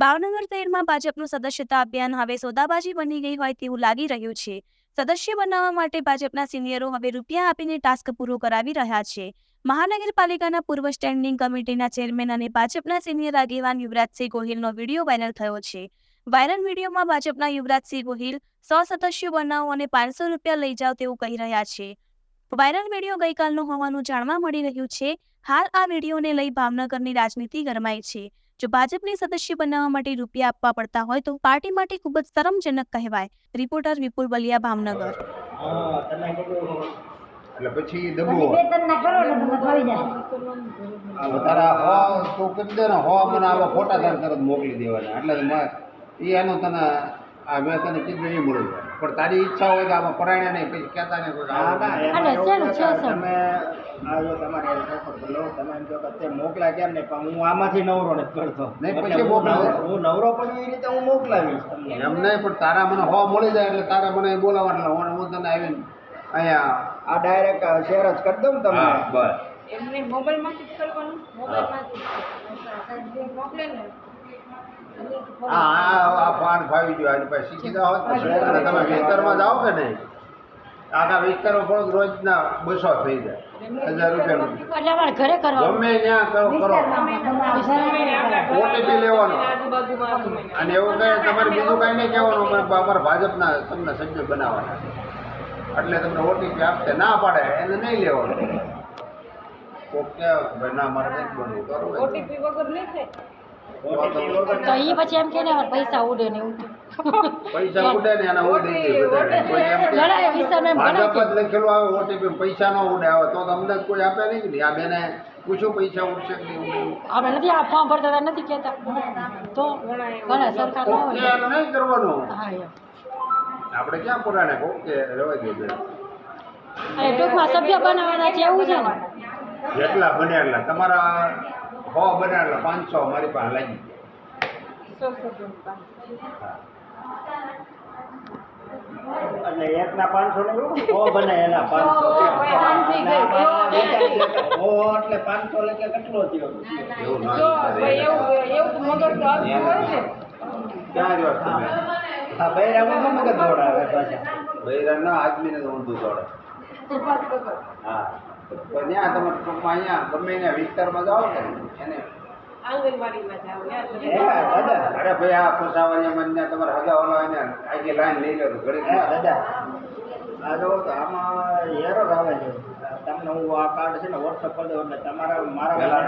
ભાવનગર શહેરમાં ભાજપનું સદસ્યતા અભિયાન હવે સોદાબાજી બની ગઈ હોય તેવું લાગી રહ્યું છે. સદસ્ય બનાવવા માટે ભાજપના સિનિયરો હવે રૂપિયા આપીને ટાસ્ક પૂરો કરાવી રહ્યા છે. મહાનગરપાલિકાના પૂર્વ સ્ટેન્ડિંગ કમિટીના ચેરમેન અને ભાજપના સિનિયર આગેવાન યુવરાજસિંહ ગોહિલનો વીડિયો વાયરલ થયો છે. વાયરલ વિડીયોમાં ભાજપના યુવરાજસિંહ ગોહિલ સો સદસ્યો બનાવો અને પાંચસો રૂપિયા લઈ જાઓ તેવું કહી રહ્યા છે. વાયરલ વીડિયો ગઈકાલનો હોવાનું જાણવા મળી રહ્યું છે. હાલ આ વિડીયોને લઈ ભાવનગરની રાજનીતિ ગરમાઈ છે. જો ભાજપને સદસ્ય બનાવવા માટે રૂપિયા આપવા પડતા હોય તો પાર્ટી માટે ખૂબ જ શરમજનક કહેવાય. રિપોર્ટર વિપુલ બલિયા ભાવનગર. એટલે પછી દબો. વધારે હો તું કરી હો મને આવા ફોટા તરત મોકલી દેવાના. એટલે મ- ઈ તને આ મેં તને કીધું એ મળી જાય પણ તારી ઈચ્છા હોય કે આમાં પરાયણે નહીં પછી કહેતા નહીં? તમે આવ્યો જો તમારે તમે એમ કહો કે મોકલા કેમ નહીં પણ હું આમાંથી નવરો નથી કરતો. નહીં, પછી હું નવરો- હું નવરો પણ એ રીતે હું મોકલાવીશ તમને. એમ નહીં પણ તારા મને હો મળી જાય એટલે તારા મને બોલાવા એટલે હું તને આવીને અહીંયા આ ડાયરેક્ટ શેર જ કરી દઉં ને તમને. બસ. એમને મોબાઈલમાંથી જ કરવાનું? મોબાઈલમાંથી મોકલે ને. હા આ આ ફાવી ગયો આજે પછી શીખી હોત અને તમે વિસ્તારમાં જાઓ કે નહીં? આખા વિસ્તારમાં પણ રોજના બસો થઈ જાય. હજાર રૂપિયાનું. ઘરે કરવાનું. ગમે ત્યાં કરો કરો. ઓટીપી લેવાનો. અને એવું કહે તમારે બીજું કાંઈ નહીં કહેવાનું. અમારે અમારા ભાજપના તમને સભ્ય બનાવવાના એટલે તમને ઓટીપી આપશે. ના પાડે એને નહીં લેવાનું. કોક કે ભાઈ ના મારે નથી બનવું. કરો. ઓટીપી વગર નહીં થાય. તો એ પછી એમ કે ને પૈસા ઉડે ને એવું પૈસા ઉડે ને એના હું દઈ દઈ બધાને. કોઈ એમ કે લડાઈ વિસ્તારમાં ભાજપ જ લખેલું આવે ઓટીપી પૈસા ન ઉડે. આવે તો તમને કોઈ આપે નહીં કે આ બેને પૂછ્યું પૈસા ઉડશે કે નહીં આપણે નથી આ ફોર્મ ભરતા હતા નથી કહેતા. તો ઘણા સરકાર નહીં કરવાનું? આપણે ક્યાં પુરાણે? કહું કે રહેવા દે ટૂંકમાં સભ્ય બનાવવાના છે એવું છે ને? જેટલા બને એટલા. તમારા સો બને પાંચસો અમારી પાસે લાગી સો સો એટલે એક પાંચસો ને સો બને એના પાંચસો સો, પાંચથી ગઈ. સો એટલે પાંચસો એટલે કેટલો થયો એવું ના જો વિચારે. ભાઈ એવું એવું તો મગજ તો આવતું હોય ને ક્યાં રહ્યો છો તમે હા બૈરામાં મગજ દોડાવે પાછા બૈરા ના આદમીને તો ઊંધું દોડે હા ત્યાં તમે ટૂંકમાં અહીંયા ગમે એના વિસ્તારમાં જાઓ ને એને આંગણવાડીમાં જાઓ અરે ભાઈ આ તમારે હગાવાળા હોય ને આગળ લાઈન લઈ લો તો ઘડી દાદા આ જો તો આમાં એરર આવે છે. તમને હું આ કાર્ડ છે ને વોટ્સઅપ કરી દઉં એટલે તમારા મારા